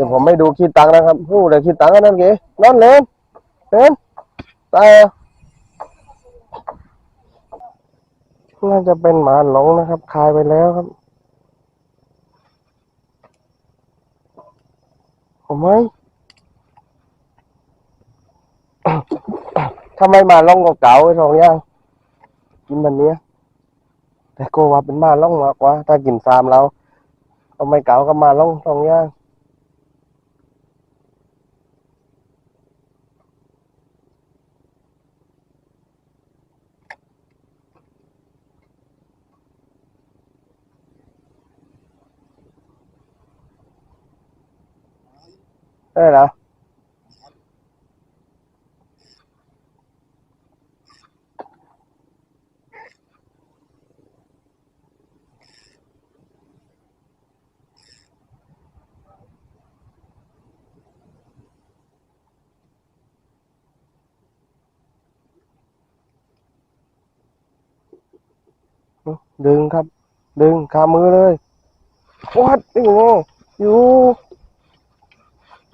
ดี๋ยวผมไม่ดูคิดตังค์นะครับพูดเลยคิดตังค์กันนั่นเก๋นอนเล่นเล่นตายน่าจะเป็นหมาหลงนะครับคายไปแล้วครับ ผมไหมทำไมหมาล่องกเก่าไอ้ทองย่างกินแบบเนี้ยแต่โกว่าเป็นหมาล่องมากกว่า ถ้ากินฟาร์มเราทำไมเก่าก็หมาล่องทองย่าง ได้เหรอดึงครับ ดึงขามือเลยวัดนี่ไงอยู่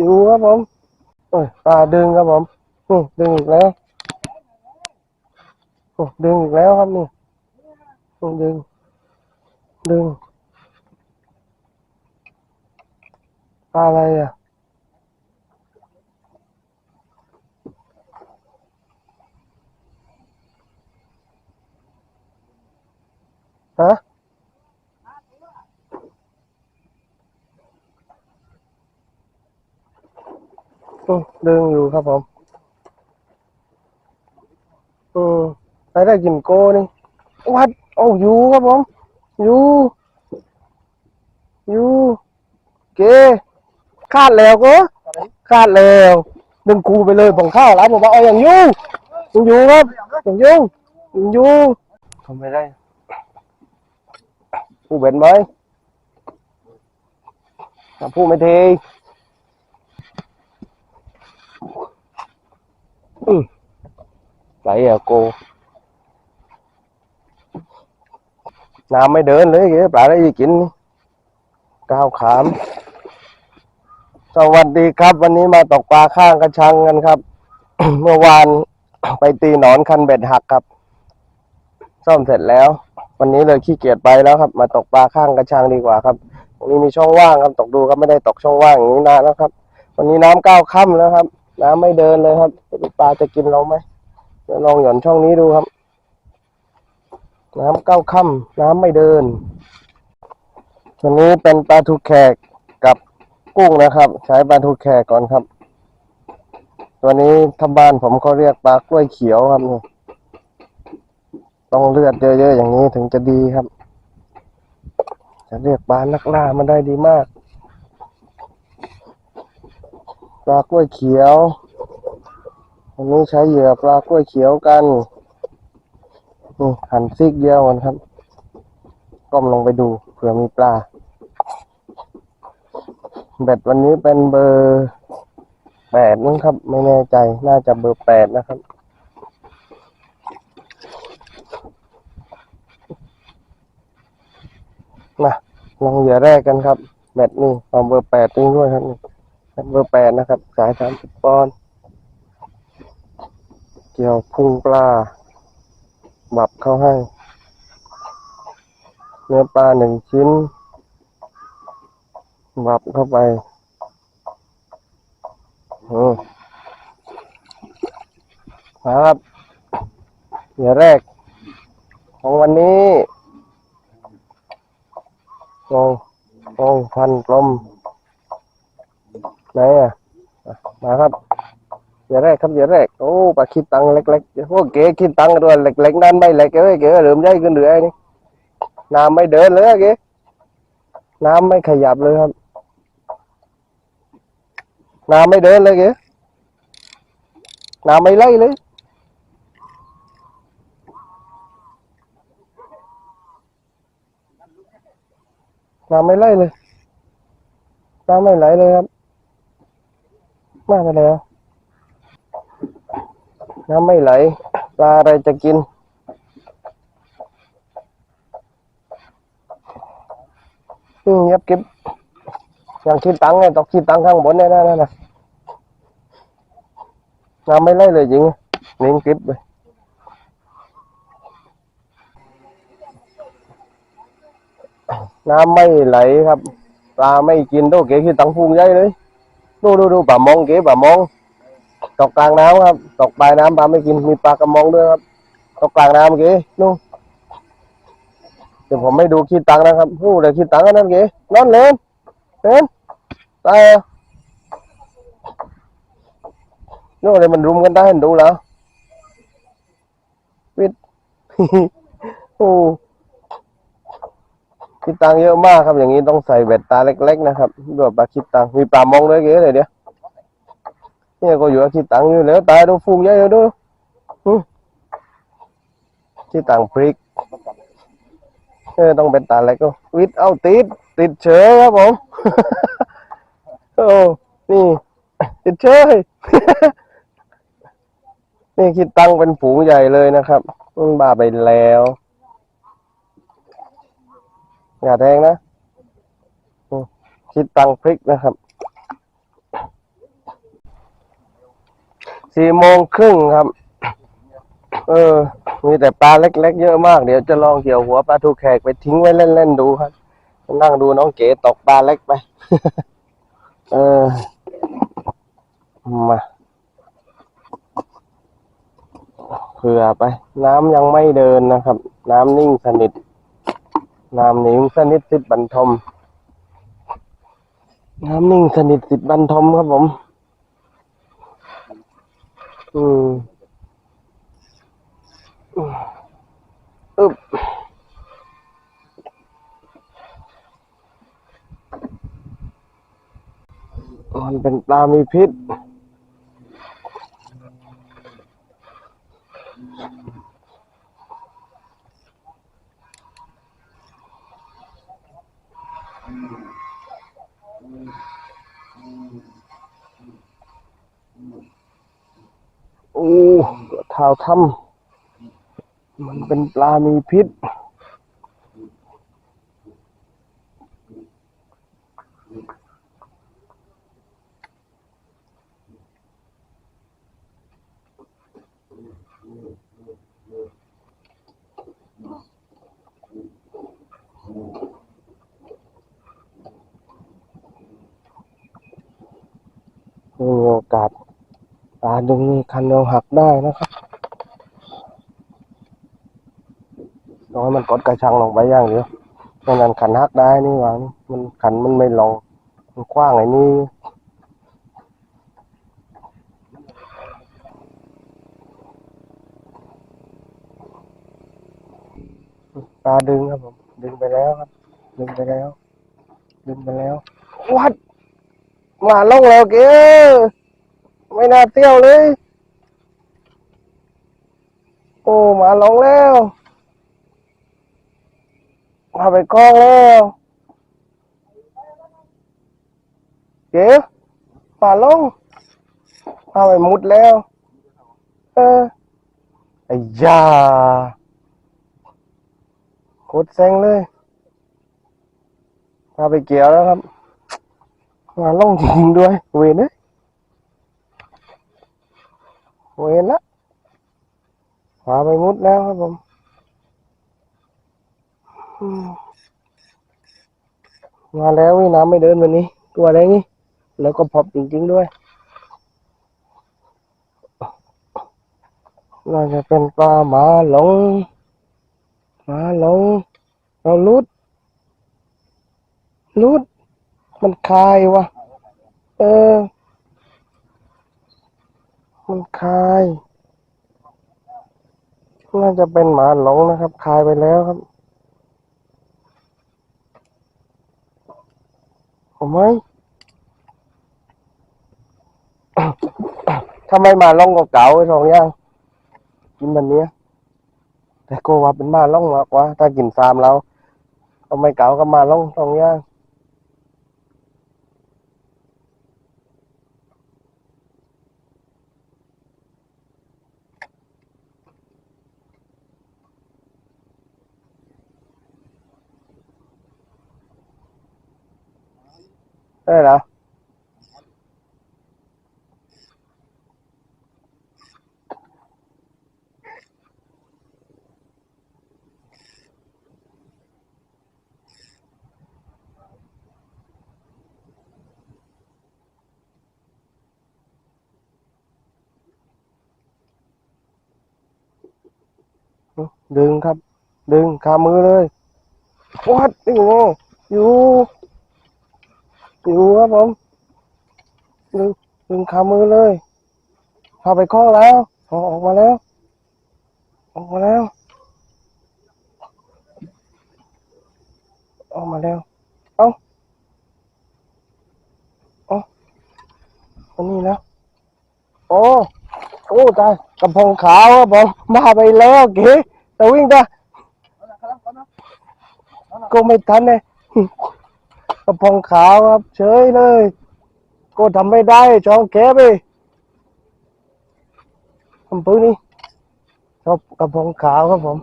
อยู่ครับผมเอ้ยปลาดึงครับผมนี่ดึงอีกแล้วโอ้ดึงอีกแล้วครับนี่นี่ดึงดึงปลาอะไรอะฮะ อืมดึงอยู่ครับผมอืมไปได้กินโก้นี่วัดโอ้อยู่ครับผมอยู่อยู่เกคาดแล้วก็คาดแล้วดึงกูไปเลยผมเข้าแล้วผมว่าเอาอย่างยู่ยังยู่ครับอย่างยู่ยังยู่ทำไม่ได้ผู้เป็นไหมผู้ไม่เท ไหลอะโก น้ำไม่เดินเลยเก๋ปลาได้กินนี่ก้าวขาม สวัสดีครับ วันนี้มาตกปลาข้างกระชังกันครับ เมื่อวานไปตีหนอนคันเบ็ดหักครับ ซ่อมเสร็จแล้ว วันนี้เลยขี้เกียจไปแล้วครับ มาตกปลาข้างกระชังดีกว่าครับตรงนี้มีช่องว่างครับ ตกดูครับไม่ได้ตกช่องว่างอย่างนี้นานแล้วครับ วันนี้น้ำก้าวค่ำแล้วครับ น้ำไม่เดินเลยครับปลาจะกินเราไหมเดี๋ยวลองหย่อนช่องนี้ดูครับ น้ำก้าวค่ำน้ำไม่เดินวันนี้เป็นปลาทูแขกกับกุ้งนะครับ ใช้ปลาทูแขกก่อนครับ ตัวนี้ทาบ้านผมเขาเรียกปลากล้วยเขียวครับนี่ต้องเลือดเยอะๆอย่างนี้ถึงจะดีครับ จะเรียกปลานักล่ามันได้ดีมาก ปลากล้วยเขียววันนี้ใช้เหยื่อปลากล้วยเขียวกันนี่หั่นซีกเดียวกันครับ ก้มลงไปดูเผื่อมีปลาเบ็ดวันนี้เป็นเบอร์แปดมั้งครับ ไม่แน่ใจน่าจะเบอร์แปดนะครับมาลองเหยื่อแรกกันครับ แบตนี่เอาเบอร์แปดจริงด้วยครับนี่ แบเบอร์แปดนะครับ สายสามสิบปอนด์เกี่ยวพุงปลา บับเข้าให้ เนื้อปลาหนึ่งชิ้น บับเข้าไปอืมครับเหยื่อแรก ของวันนี้งงงงพันกลม ไหนอะมาครับเหยื่อแรกครับเหยื่อแรกโอ้ปลาคิดตังเล็กๆพวกเก๋คิดตังตัวเล็กๆนั่นไม่เล็กเอ้ยเก๋เริ่มใหญ่ขึ้นเรื่อยนี่น้ำไม่เดินเลยอะเก๋น้ำไม่ขยับเลยครับ น้ำไม่เดินเลยเก๋น้ำไม่ไหลเลยน้ำไม่ไหลเลยน้ำไม่ไหลเลยครับ มาไปแล้ว น้ำไม่ไหล ปลาอะไรจะกิน อืมเงียบเก็บอยังคิดตังค์ไงต้องคิดตังค์ข้างบนแน่ๆนั่นะน้ำไม่ไหลเลยจริงนิ่งกิบเลยน้ำไม่ไหลครับ ปลาไม่กินโตเก๋คิดตังค์พุงใหญ่เลย ดูดูดูป่ามองเก๋ป่ามองตกกลางน้ำครับตกปลายน้ำปลาไม่กินมีปลากระมองด้วยครับตกกลางน้ำเก๋นู่นเดี๋ยวผมไม่ดูคิดตังนะครับพูดเลยคิดตังกันนั่นเก๋นอนเล่นเล่นตายนู่นเลยมันรุมกันได้เห็นดูแล้วปิด โอ้ คิดตังเยอะมากครับ อย่างนี้ต้องใส่เบ็ดตาเล็ก ๆ นะครับด้วยปลาคิดตังมีปลามองด้วยเก๋เลยเดี๋ยวเนี่ยก็อยู่คิดตังอยู่แล้วตายดูฟูงใหญ่เลยดูอืมคิดตังพริกเออต้องเป็นตาเล็กก็วิทเอาติดติดเฉยครับผมโอ้นี่ ติดเฉยนี่คิดตังเป็นฝูงใหญ่เลยนะครับมึงบ้าไปแล้ว อย่าแทงนะคิดตังพริกนะครับสี่โมงครึ่งครับ เออ มีแต่ปลาเล็กๆเยอะมาก เดี๋ยวจะลองเกี่ยวหัวปลาทูแขกไปทิ้งไว้เล่นๆดูครับ นั่งดูน้องเก๋ตกปลาเล็กไป เออ มาเผื่อไป น้ำยังไม่เดินนะครับ น้ำนิ่งสนิท น้ำนิ่งสนิทสิบบรรทมน้ำนิ่งสนิทสิบบรรทมครับผม อืมอึบมันเป็นปลามีพิษ โอ้เท้าถ้ำมันเป็นปลามีพิษ มีโอกาสปลาดึงมีคันเดียวหักได้นะครับต้องให้มัน กดกระชังลงไปอย่างเดียวไม่นั้นขันหักได้นี่หวังมันขันมันไม่ลงมันกว้างไอ้นี่ปลาดึงครับผมดึงไปแล้วครับ ดึงไปแล้ว ดึงไปแล้ววัดมาลงแล้วเก๋ไม่น่าเที่ยวเลย โอ้มาลงแล้ว มาไปกองแล้วเก๋มาลงมาไปมุดแล้ว เออไอ้ยาโคตรเซ็งเลยมาไปเกี่ยวแล้วครับมาล่องจริงๆด้วย เวนนะเวนละพาไปมุดแล้วครับผม มาแล้ววิน้ำไม่เดินวันนี้ ตัวอะไรนี่แล้วก็พบจริงๆด้วยน่าจะเป็นปลาหมาหลงหมาหลง เราลุด ลุด มันคายวะเออ มันคาย น่าจะเป็นหมาหลงนะครับ คายไปแล้วครับ ผมไหมทำไม่มาล่องก็เก่าไอ้ทองย่างกินแบบเนี้ยแต่โกว่าเป็นมาล่องมากกว่า ถ้ากินฟาร์มเราทำไมเก่าก็มาล่องทองย่างได้เหรอดึงครับ ดึงขามือเลยวัดนี่ไงอยู่ อยู่ครับผมดึงดึงขามือเลยพาไปคล้องแล้วออกออกมาแล้ว ออกมาแล้ว ออกมาแล้ว เอ้าเอ้าอันนี้นะโอ้โอ้ตายกระพงขาวครับผมมาไปแล้วเก๋แต่วิ่งได้ก็ไม่ทันเลย ระพงขาวครับเฉยเลย ก็ทำไม่ได้จองแกไปทำปืนนี่ชอบกระพงขาวครับผม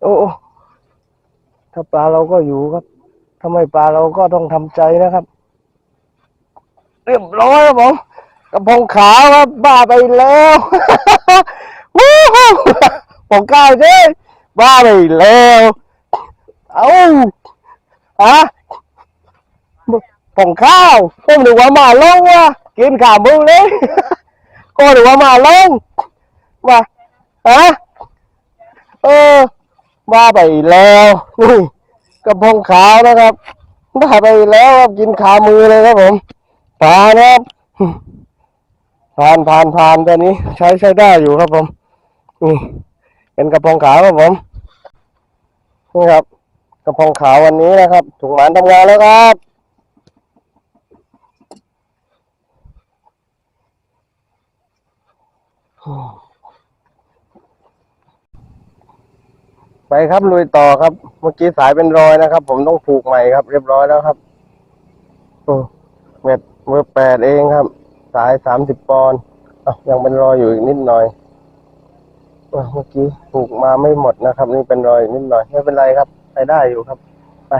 โอ้ถ้าปลาเราก็อยู่ครับถ้าไม่ปลาเราก็ต้องทำใจนะครับ เรียบร้อยครับผมกระพงขาวครับบ้าไปแล้ววู้ฮู้ผมกล้าใช่บ้าไปแล้ว เอาฮะผมข้าวผมนึกว่ามาลงว่ะกินขามึงเลยก็นึกว่ามาลงว่าฮะเออมาไปแล้วนี่กระพงขาวนะครับมาไปแล้วครับกินขามือเลยครับผมปลานะครับผ่านผ่านผ่านตัวนี้ใช้ใช้ได้อยู่ครับผมนี่เป็นกระพงขาวครับผมนี่ครับ กระพราขาววันนี้นะครับถุงหมานทำงานแล้วครับ ไปครับลุยต่อครับ เมื่อกี้สายเป็นรอยนะครับ ผมต้องผูกใหม่ครับ เรียบร้อยแล้วครับโอ้เม็ดเบอร์แปดเองครับ สายสามสิบปอนด์อะยังเป็นรอยอยู่อีกนิดหน่อยเมื่อกี้ผูกมาไม่หมดนะครับ นี่เป็นรอยนิดหน่อยไม่เป็นไรครับ ไปได้อยู่ครับ ไป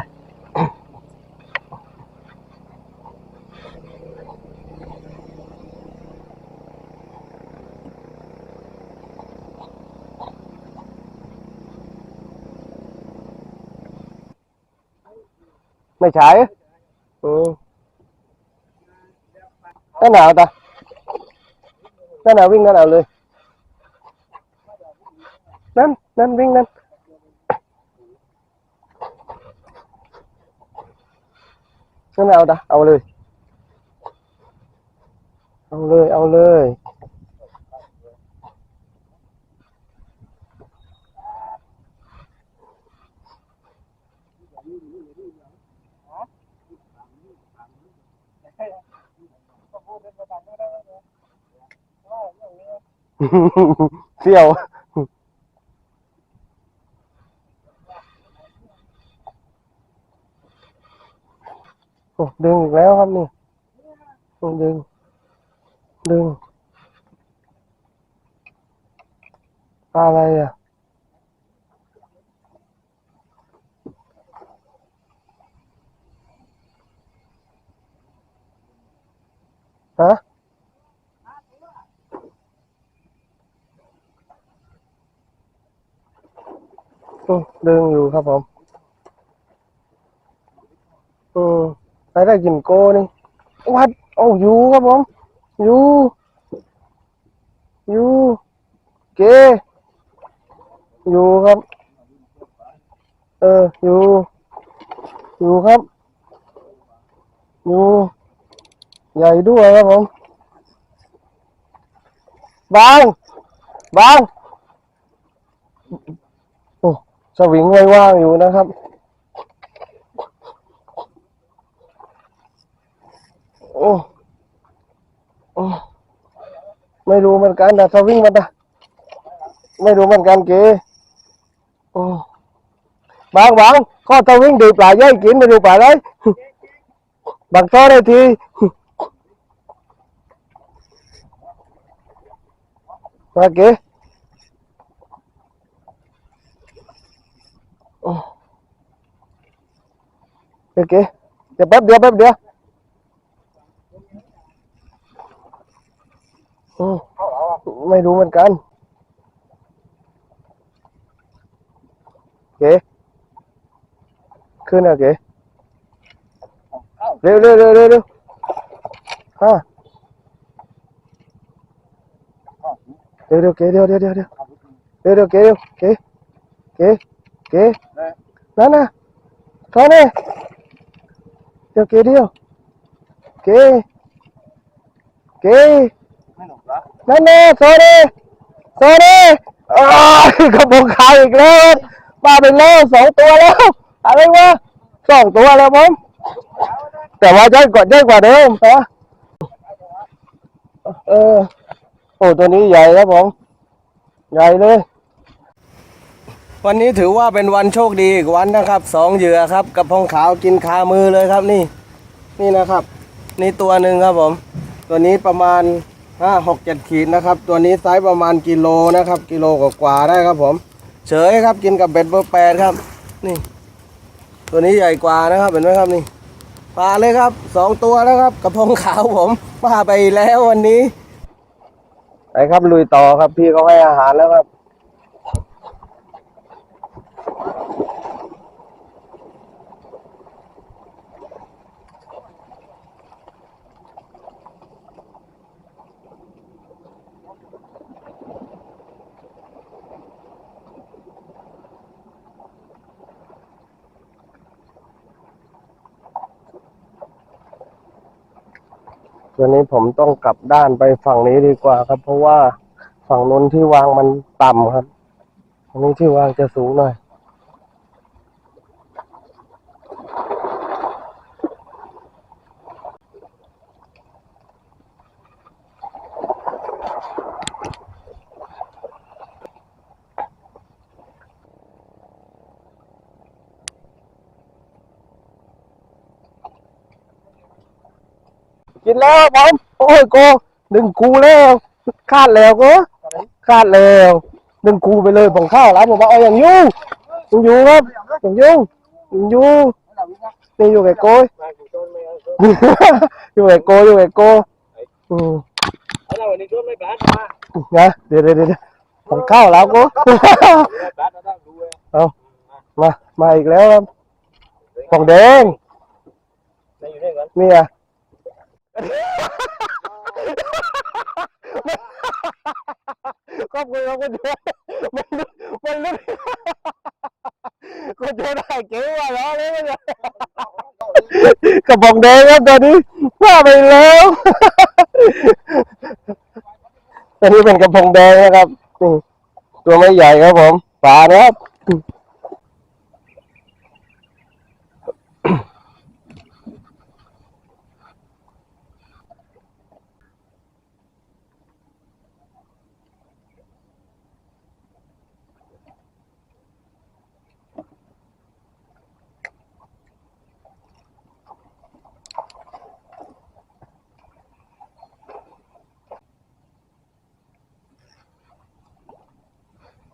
ไม่ใช่อืมนั่นหนาวตานั่นหนาววิ่งนั่นหนาวเลย นั่น นั่นวิ่งนั่น นั่นเอาตาเอาเลย เอาเลย เอาเลยเสี่ยว โอ้ ดึงอีกแล้วครับนี่ดึง ดึงอะไรอะฮะดึงอยู่ครับผม อืม ได้กินโก้นี่วัดโอ้อยู่ครับผมอยู่อยู่เกอยู่ครับ เอออยู่อยู่ครับอยู่ใหญ่ด้วยครับผมบางบางโอ้สวิงไว้ว่างอยู่นะครับ โอ้โอ้ไม่รู้เหมือนกันแต่สวิงมันนะไม่รู้เหมือนกันเก๋โอ้บางบางข้อสวิงดีปลาย่อยกินไม่รู้ปลาอะไรบางซ้อได้ทีมาเก๋โอ้โอเคเดี๋ยวแป๊บเดียวแป๊บเดียว อืมไม่รู้เหมือนกันโอเคขึ้นอะโอเคเร็วเร็วเร็วเร็วเร็วฮะเร็วเร็วโอเคเร็วเร็วเร็วเร็วเร็วเร็วโอเคเร็วเคโอเคโอเคนั่นน่ะเข้าเนี่เดี๋ยวโอเคเดียวเคโอเค นั่นแน่โซเน่โซเน่อ้าวกระบอกขาวอีกแล้วมาเป็นแล้วสองตัวแล้วอะไรวะสองตัวแล้วผมแต่ว่าใหญ่กว่าใหญ่กว่าเดิมนะเออโอ้ตัวนี้ใหญ่ครับผมใหญ่เลย วันนี้ถือว่าเป็นวันโชคดีอีกวันนะครับสองเหยื่อครับกระพงขาวกินคามือเลยครับนี่ นี่นะครับ นี่ตัวหนึ่งครับผม ตัวนี้ประมาณ ห้าหกเจ็ดขีดนะครับ ตัวนี้ไซส์ประมาณกิโลนะครับ กิโลกว่าๆได้ครับผม เฉยครับกินกับเบ็ดเบอร์แปดครับ นี่ ตัวนี้ใหญ่กว่านะครับเห็นไหมครับนี่ปลาเลยครับสองตัวแล้วครับกระพงขาวผมมาไปแล้ววันนี้ไปครับลุยต่อครับพี่เขาให้อาหารแล้วครับ ตัวนี้ผมต้องกลับด้านไปฝั่งนี้ดีกว่าครับ เพราะว่าฝั่งนู้นที่วางมันต่ำครับตรงนี้ที่วางจะสูงหน่อย แล้วผม โอ้ยโกหนึ่งกูแล้วคาดแล้วก็คาดแล้วหนึ่งกูไปเลยผมเข้าแล้วผมว่าเอาอย่างยุ่งยังอยู่ครับอย่างยุ่งยังอยู่นี่อยู่กับโกยอยู่กับโกยอยู่กับโกยอืมนะเดี๋ยวเดี๋ยวเดี๋ยวผมเข้าแล้วก็เอามา มาอีกแล้วครับฟองแดงนี่อะ ขอบคุณครับคุณโจมันมันลึกคุณโจได้เก๋ว่าล้อเลยมันกระบอกแดงครับตอนนี้ว่าไปแล้วตอนนี้เป็นกระพงแดงนะครับนี่ตัวไม่ใหญ่ครับผม ปลานะครับ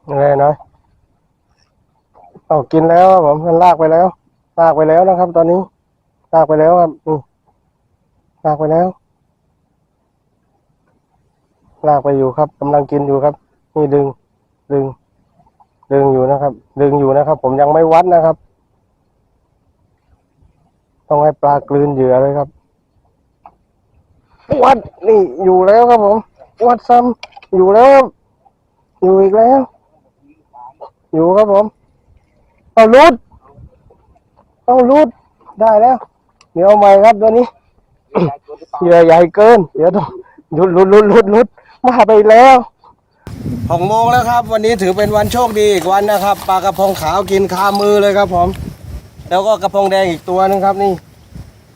ยังไงนะเอากินแล้วครับผมมันลากไปแล้ว ลากไปแล้วนะครับ ตอนนี้ ลากไปแล้วครับอืลากไปแล้ว ลากไปอยู่ครับกำลังกินอยู่ครับ นี่ดึง ดึง ดึงอยู่นะครับ ดึงอยู่นะครับ ผมยังไม่วัดนะครับ ต้องให้ปลากลืนเหยื่อเลยครับวัดนี่อยู่แล้วครับผมวัดซ้ำอยู่แล้ว อยู่อีกแล้ว อยู่ครับผม เอาลุดเอาลุดได้แล้ว เดี๋ยวเอาใหม่ครับตัวนี้เหยื่อใหญ่เกิน เดี๋ยวต้องลุดลุดลุดลุดลุดมาไปแล้วหกโมงแล้วครับ วันนี้ถือเป็นวันโชคดีอีกวันนะครับปลากระพงขาวกินคามือเลยครับผมแล้วก็กระพงแดงอีกตัวหนึงครับนี่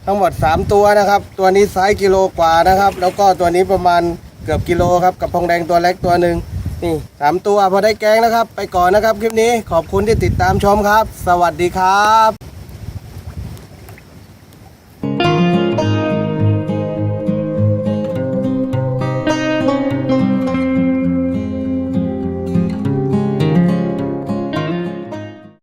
ทั้งหมดสามตัวนะครับ ตัวนี้ไซส์กิโลกว่านะครับ แล้วก็ตัวนี้ประมาณเกือบกิโลครับกระพงแดงตัวเล็กตัวหนึ่ง นี่สามตัวพอได้แกงนะครับ ไปก่อนนะครับคลิปนี้ขอบคุณที่ติดตามชมครับ สวัสดีครับ